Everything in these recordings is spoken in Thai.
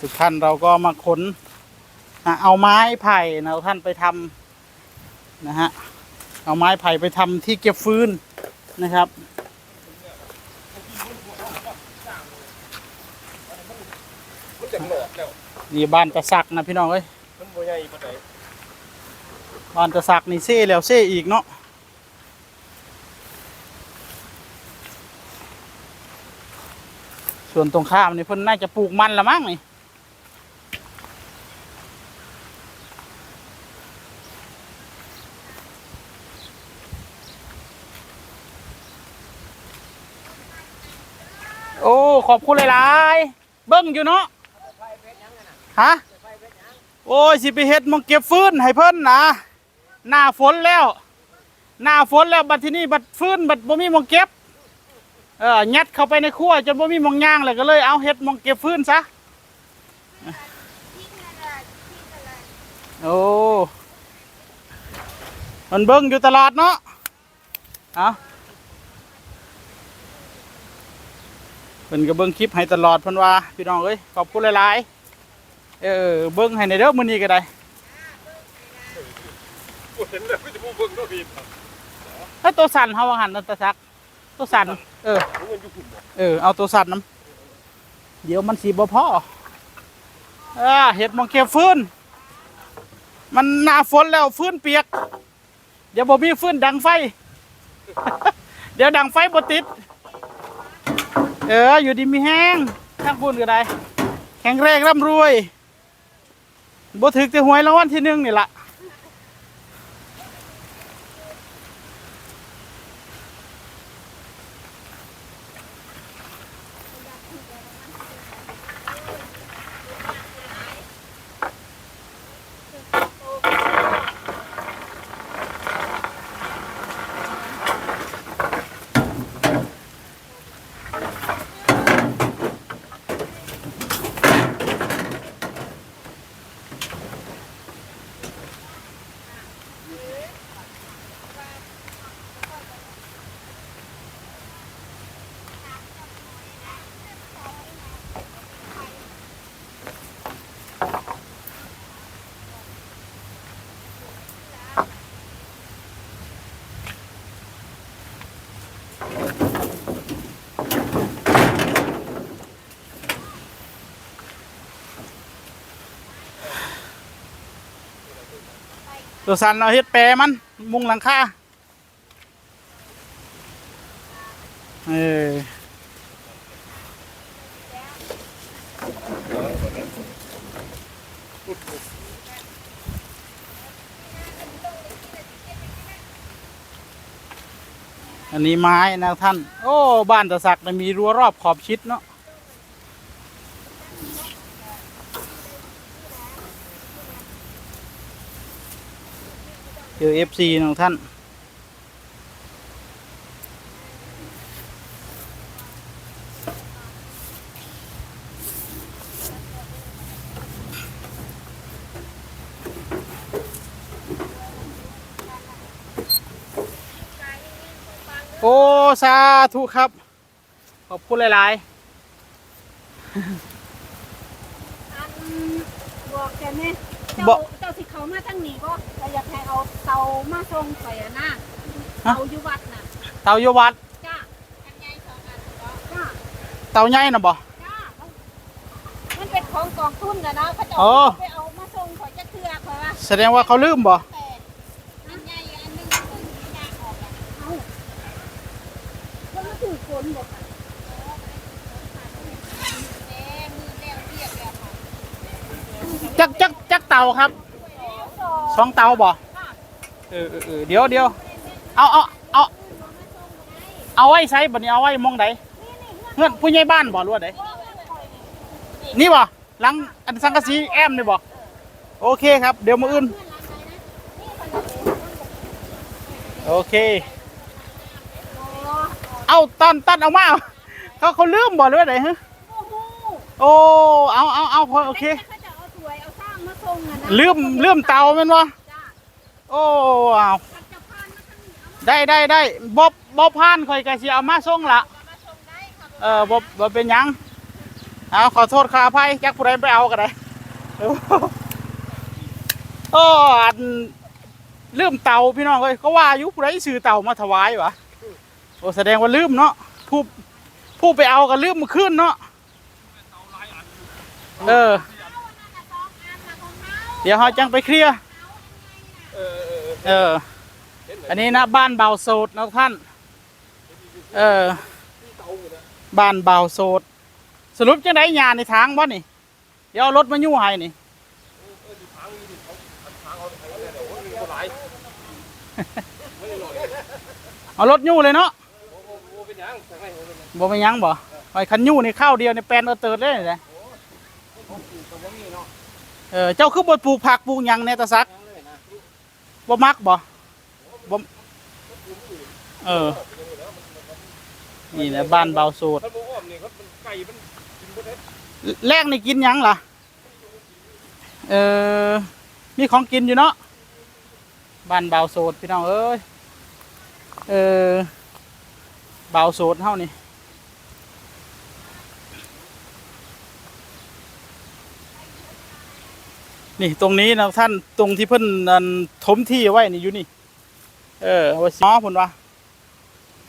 ทุกท่านเราก็มาขนอะเอาไม้ไผ่นะท่านไปทำนะฮะเอาไม้ไผ่ไปทำที่เก็บฟืนนะครับ นี่บ้านตะสักนะพี่น้องเอ้ยบ้านตะสักนี่เซ่แล้วเซ่อีกเนาะ ส่วนตรงข้ามนี่เพิ่นน่าจะปลูกมันละมั้งนี่โอ้ขอบคุณหลายๆเบิ้งอยู่เนาะฮะโอ้ยสิไปเฮ็ดมองเก็บฟื้นให้เพิ่นนะหน้าฝนแล้ว หน้าฝนแล้วบัดที่นี่บัดฟื้นบัดบ่มีมองเก็บ เออยัดเข้าไปในครัวจนบ่มีหมองย่างเลยก็เลยเอาเฮ็ดหมองเก็บฟืนซะโอ้มันเบิ่งอยู่ตลอดเนาะเอาเพิ่นก็เบิ่งคลิปให้ตลอดเพิ่นว่าพี่น้องเอ้ยขอบคุณหลายๆเออเบิ้งให้ในเด้อมื้อนี้ก็ได้บ่เห็นแล้วมันจะบ่เบิ่งเนาะพี่เอ้ยตัวสั่นเฮาว่าหั่นนั่นตะซัก ตัวสั่นเออ เออ เอาตัวสั่นน้ำเดี๋ยวมันสิบ่พอเอเห็ดมองเก็บฟื้น มันหนาฝนแล้วฟื้นเปียก เดี๋ยวบ่มีฟื้นดังไฟ เดี๋ยวดังไฟบ่ติด เออ อยู่ดีมีแห้งทั้งพูนก็ได้ แข็งแรงร่ำรวยบ่ถึกจะหวยรางวัลที่หนึ่งนี่ละ ตัวสันเอาเฮ็ดแปรมัน มุงหลังคาเออ อันนี้ไม้นะท่าน โอ้ บ้านตะสักมีรั้วรอบขอบชิดเนาะเจอเอฟซีของท่าน โอ้สาธุครับ ขอบคุณหลายอันบอกแกแม่บอเจ้ากเจ้าสิเขามาทั้งนี้ก็เราอยากให้เอาเตามาส่งไปอะนะเตาอยู่วัดน่ะๆเตาโยวัดจ้าอันใหญ่สองอันจ้าเตาใหญ่นะบ่จ้ามันเป็นของกองทุนนะนะเขาจะอ๋อไปเอามาส่งข่อยจะเทือข่อยว่าแสดงว่าเขาลืมบ่ แต่อันใหญ่อันหนึงอันหนึงไม่ได้ออกอะเอาแล้วมันถือคนบอกค่ะแม่มือแล้วเรียกแล้วค่ะ จักจักจักเตาครับสองสองเตาบ่เออเออเดี๋ยวเดี๋ยวเอาเอาเอาเอาไว้ใช้บัดนี้เอาไว้มองใดเงื่อนผู้ใหญ่บ้านบ่รือว่าใดนี่บ่หลังอันสังกะสีแอมนี่บ่โอเคครับ เดี๋ยวมื้ออื่นโอเค เอาตอนตัดเอามาเขาเขาลืมบ่หรือว่าใดฮะโอ้โหโอ้เอาเอาเอาพอโอเค ลืมลืมเตาแม่นบ่จ้าโอ้เอามันจะพานมาทางนี้เอาได้ได้ได้บ๊อบบ๊อบพานข่อยก็สิเอามาส่งละมาส่งได้ครับเออบ๊อบบเป็นยังเอาขอโทษขาภัยจักผู้ใดไปเอากันได้เออโอ้อันลืมเต่าพี่น้องเอ้ยก็ว่าอยู่ผู้ใดซื้อเต่ามาถวายวะโอ้แสดงว่าลืมเนาะผู้ผู้ไปเอากันลืมมาขึ้นเนาะเออ เดี๋ยวเขาจังไปเคลียร์เออเออเออ อันนี้นะบ้านเบาโสดนะท่าน เออ บ้านเบาโสด สรุปจะได้ยาในทางบ่นี่ เดี๋ยวเอารถมายู่ให้นี่หลายเอารถยู่เลยเนาะโอ้โหเป็นยังทางไหนโอ้เป็นยังบ่ไปนหยังบ่ไอ้คันยู่นี่ข้าวเดียวนี่แปลนเอาเติร์ดเลยนี่แหละ เออเจ้าคือบ่ปลูกผักปลูกหยังในตะซักบ่มักบ่บ่เออ นี่แหละบ้านเบาโสดถ้าบ่อ้อมนี่เขามันไก่มันกินบ่ได้แรกนี่กินหยังล่ะ เออ มีของกินอยู่เนาะบ้านเบาโสดพี่น้องเอ้ยเออเบาโสดเท่านี่ นี่ตรงนี้นะท่านตรงที่เพิ่นนั่นถมที่ไว้นี่อยู่นี่ เออไว่าซ้อพุ่นวะ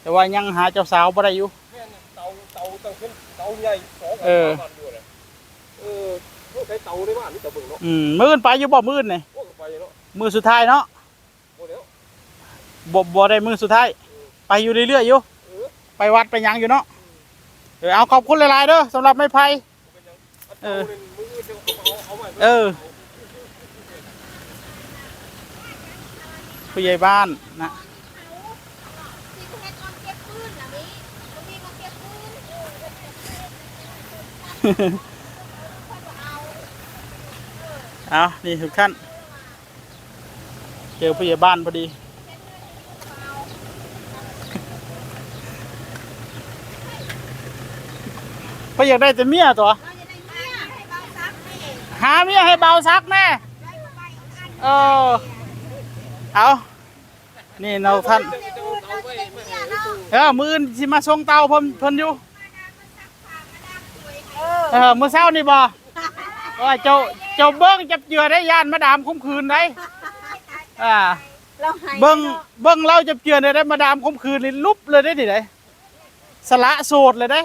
แต่ว่ายังหาเจ้าสาวบ่ได้อยู่แม่นเตาเตาตั้งขึ้นเตาใหญ่สองเออบ้านด้วยเลยเออเขาใช้เตาได้บ้านนี่เตาเบิ่งเนาะอืมมื้อนไปอยู่บ่มื้อนนี่โอ้ก็ไปเนาะมือสุดท้ายเนาะโอ้แล้วบ่บ่ได้มือสุดท้ายไปอยู่เรื่อยๆอยู่เออไปวัดไปหยังอยู่เนาะเออเอาขอบคุณหลายๆเด้อสำหรับไม้ไผ่เป็นยังเออามือจะเอาเอาไว้ เออ ผู้ใหญ่บ้านนะสิเพชรมันเก็บปืนล่ะนี่มันมีมาเก็บปืนค่อยบ่เอาเอานี่ทุกท่านเจอผู้ใหญ่บ้านพอดี ก็อยากได้แต่เมียตัวเราจะได้เมียให้เบาซักนี่หาเมียให้เบาซักแน่ได้มาไปอีกอันเออ เอา นี่เราท่านเราจะได้พูดเราจะได้เมียเนาะเออมืออนสิมาส่งเตาเพิ่นเพิ่นอยู่เออเออมื้อเช้านี่บ่ว่าเจ้าเจ้าเบิ้งจับเหยื่อได้ย่านมาดามคุ้มคืนได้อ่าเราให้เบิ้งเบิ้งเราจับเหยื่อได้ได้มาดามคุ้มคืนนี่ลุบเลยได้ดิได้สละโสดเลยได้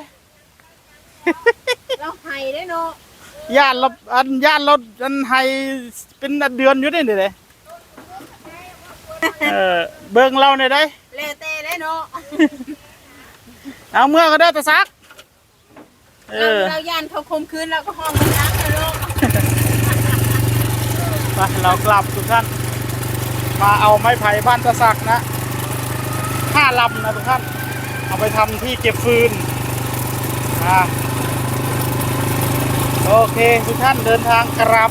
เราให้ได้เนาะย่านเราอันย่านเราอันให้เป็นเดือนอยู่ได้ดิได้ เออเบิ้งเราเนี่ยได้แล้วแต่ได้เนาะเอาเมื่อก็ได้แต่ซัก เอเราอเราย่านเขาคมคืนเราก็ห้องมันล้างเลยลูกไปเรากลับทุกท่าน มาเอาไม้ไผ่บ้านตะสักนะห้าลำนะทุกท่าน เอาไปทำที่เก็บฟืนอ่าโอเคทุกท่านเดินทางกลับ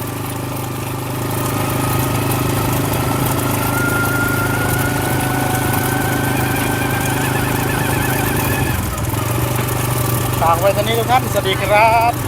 ไว้ตอนนี้ทุกท่าน สวัสดีครับ